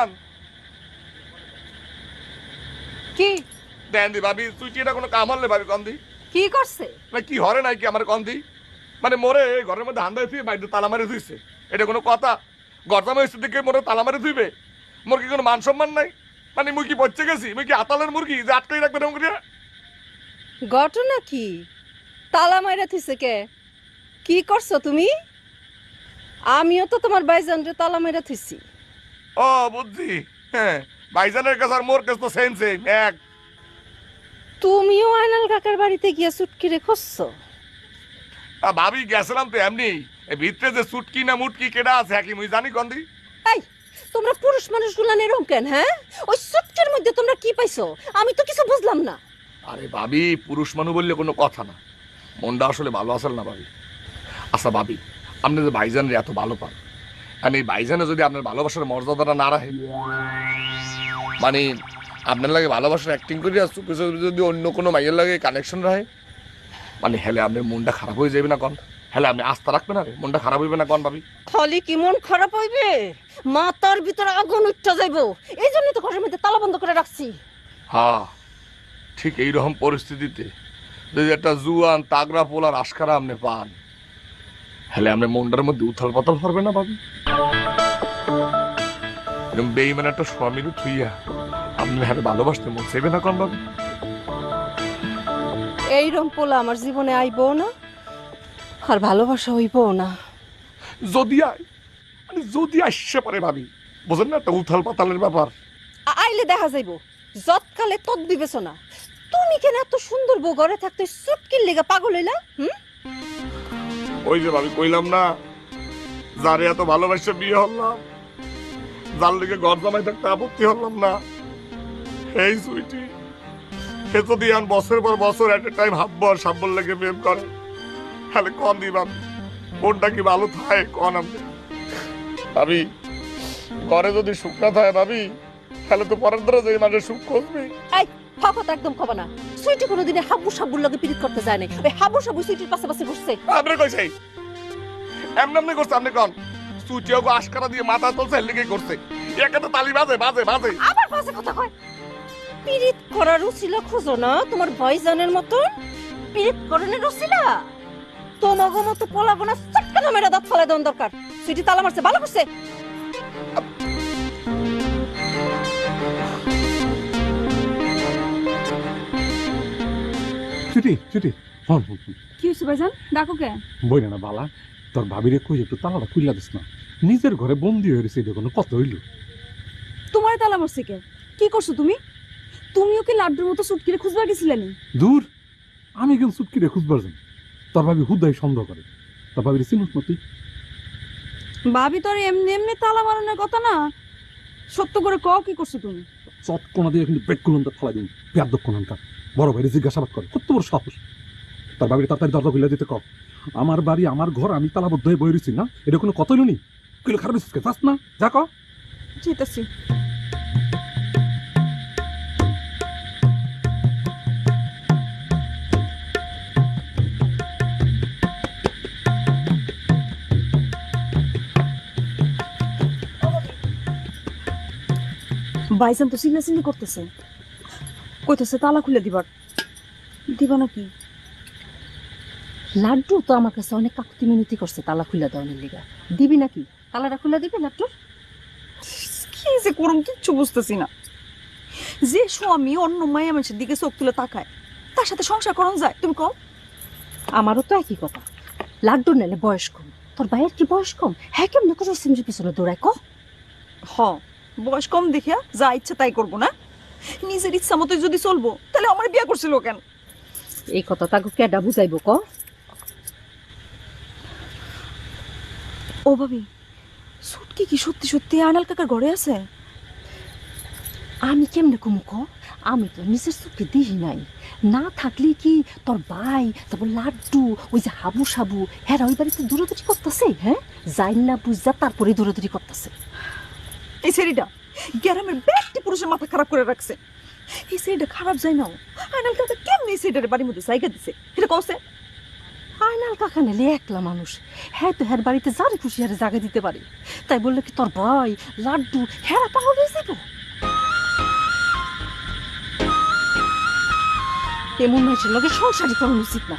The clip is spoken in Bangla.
আন কি? দেন দি ভাবি তুই কি এটা কোনো কাম হলে ভাবি কন্দি? কি করছে? না কি হরে নাই কি আমার কন্দি? মানে মোরে ঘরের মধ্যে হান্দা থুই বাইরে তালা মারি থুইছে এটা কোনো কথা? হয়েছে দিকে মোরে তালা মারি থুইবে মোর কি কোনো মান সম্মান নাই? মানে মুই কি পচে গেছি? মুই কি আতালের মুরগি যে আটকাই রাখবে এরকম করিয়া? ঘটনা কি? তালা মাইরা থিছে কে? কি করছ তুমি? আমিও তো তোমার বাইজানরে তালা মাইরা থিছি ও বুদ্ধি হ্যাঁ ভাইজানের কাছে আর মোর কাছে তো সেম সেম এক। তুমিও আয়নাল কাকার বাড়িতে গিয়া চুটকিরে খুঁজছো আ, ভাবি গেছিলাম তো এমনি এই ভিতরে যে সুটকি না মুটকি কেডা আছে কি মুই জানি কন্দি এই তোমরা পুরুষ মানুষগুলা এরকম কেন হ্যাঁ? ওই চুটকির মধ্যে তোমরা কি পাইছো? আমি তো কিছু বুঝলাম না। আরে ভাবি পুরুষ মানুষ বললে কোনো কথা না। মনটা আসলে ভালো আসল না ভাবি? আচ্ছা ভাবি আপনি যে ভাইজানের এত ভালো পান। আমি এই ভাইজানে যদি আপনার ভালোবাসার মর্যাদাটা না রাখে মানে আপনার লাগে ভালোবাসার অ্যাক্টিং করি আর চুপে চুপে যদি অন্য কোনো মাইয়ের লাগে কানেকশন রাখে মানে হেলে আপনার মনটা খারাপ হয়ে যাবে না কন? হেলে আপনি আস্থা রাখবেন না মনটা খারাপ হইবে না কন ভাবি? খালি কি মন খারাপ হইবে? মাথার ভিতরে আগুন উঠতে যাইবো। এই জন্যই তো ঘরের মধ্যে তালা বন্ধ করে রাখছি। হ্যাঁ ঠিক এইরকম পরিস্থিতিতে যদি একটা জুয়ান তাগড়া পোলার আশকারা আপনি পান হলে আপনি মনটার মধ্যে উথাল পাতাল পারবে না ভাবি এরকম বেইমান একটা স্বামীর থুইয়া আপনি হারে ভালোবাসতে মন চাইবে না কম ভাবি এইরম পোলা আমার জীবনে আইবো না আর ভালোবাসা হইবো না। যদি আয় মানে যদি আসছে পারে ভাবি বোঝেন না একটা উথাল পাতালের ব্যাপার। আইলে দেখা যাইবো যৎকালে তৎ বিবেচনা। তুমি কেন এত সুন্দর বউ ঘরে থাকতে সুটকির লেগে পাগল হইলা হুম? ওই যে ভাবি কইলাম না, যারে এত ভালোবাসে বিয়ে হলাম, যার লিগে ঘর জামাই থাকতে আপত্তি হলাম না। এই সুইটি, সে যদি আন বছর পর বছর এট এ টাইম হাব্বর সাব্বর লেগে প্রেম করে, তাহলে কন দি ভাবি কোনটা কি ভালো থাকে কন আপনি ভাবি, ঘরে যদি সুখ না থাকে ভাবি, তাহলে তো পরের ধরে যে মাঝে সুখ খুঁজবি। একদম খবর না। সুইটি কোনোদিনে হাবু সাবুর লগে পিরিত করতে যায় নাই। ওই হাবু সাবু সুইটির পাশে পাশে ঘুরছে। আপনি কইছে এমন এমনি করছে আপনি কন? সুচিও আশকারা দিয়ে মাথা তুলছে লিগে করছে একে তো তালি বাজে বাজে বাজে। আবার পাশে কথা কয়। পিরিত করার উচিলা খোঁজো না তোমার ভাইজানের মতন। পিরিত করণের উচিলা? তোমাগো মতো পোলাবো না চটকা মেরা দাঁত ফেলে দেওয়ার দরকার। সুইটি তালা মারছে ভালো করছে। ছুটি ছুটি। হন হন। কি হয়েছে ভাইজান? ডাকো কে? বই না বালা তোর ভাবিরে কই একটু তালাটা খুইলা দিস না। নিজের ঘরে বন্দি হয়ে রয়েছে এটা কোনো কত হইল। তোমার তালা মারছে কে? কি করছ তুমি? তুমিও কি লাড্ডুর মতো সুটকিরে খুঁজবার গেছিলে নি? দূর আমি কেন সুটকি রে খুঁজবার যাই তোর ভাবি হুদাই সন্দেহ করে। তোর ভাবিরে চিনুস না তুই? ভাবি তোর এমনি এমনি তালা মারানোর কথা না। সত্য করে কও কি করছ তুমি? চট কোনা দিয়ে কিন্তু পেট কুলন্তা ফালাই দিন। পেয়ার দক্ষণানটা বড় ভাইরে জিজ্ঞাসাবাদ করে কত বড় সাহস? তার ভাবিরে তাড়াতাড়ি দরজা খুলে দিতে কর আমার বাড়ি আমার ঘর আমি তালাবদ্ধ হয়ে বই রয়েছি না। এটা কোনো কত হইল নি? কইলে খারাপ কে? যাস না যা কর যেতেছি। বাইজান তো চিল্লাচিল্লি করতেছে। কইতেছে, তালা খুলে দিবার। দিবা নাকি? লাড্ডু তো আমার কাছে অনেক কাকুতি মিনতি করছে, তালা খুলে দেওয়ার লিগা। দিবি নাকি? তালাটা খুলে দিবি লাড্ডু কি যে করুন কিচ্ছু বুঝতেছি না। যে স্বামী অন্য মায়া মানুষের দিকে চোখ তুলে তাকায়, তার সাথে সংসার করন যায়, তুমি কও? আমারও তো একই কথা। লাড্ডু নেলে বয়স কম, তোর ভাইয়ের কি বয়স কম? হ্যাঁ কেমন করে সিমরির পিছনে দৌড়ায় ক হ, বয়স কম দেখিয়া যা ইচ্ছা তাই করব না? নিজের ইচ্ছা মতো যদি চলবো তাহলে আমার বিয়ে করছিল কেন? এই কথা তাকে কেডা বুঝাইব ক? ও ভাবি সুটকি কি সত্যি সত্যি আনাল কাকার ঘরে আছে? আমি কেমনে কমু ক? আমি তো নিজের চোখে দিই নাই। না থাকলে কি তোর ভাই তারপর লাড্ডু ওই যে হাবু সাবু হ্যাঁ ওই বাড়িতে দূরদূরি করতেছে হ্যাঁ? যাই না বুঝা তারপরে দূরদূরি করতেছে। এই সেরিটা গ্রামের ব্যক্তি পুরুষের মাথা খারাপ করে রাখছে। এই সেরিটা খারাপ যায় না আনাল কাকা কেমনি এই সেরিটার বাড়ির মধ্যে জায়গা দিছে? এটা কছে আয়নাল কাকা নেলে একলা মানুষ। হ্যাঁ তো হ্যার বাড়িতে যারে খুশি হারে জায়গা দিতে পারে। তাই বললে কি তোর ভাই লাড্ডু হ্যাঁ পাগল হয়ে যাব এমন মানুষের লগে সংসারই করানো উচিত না।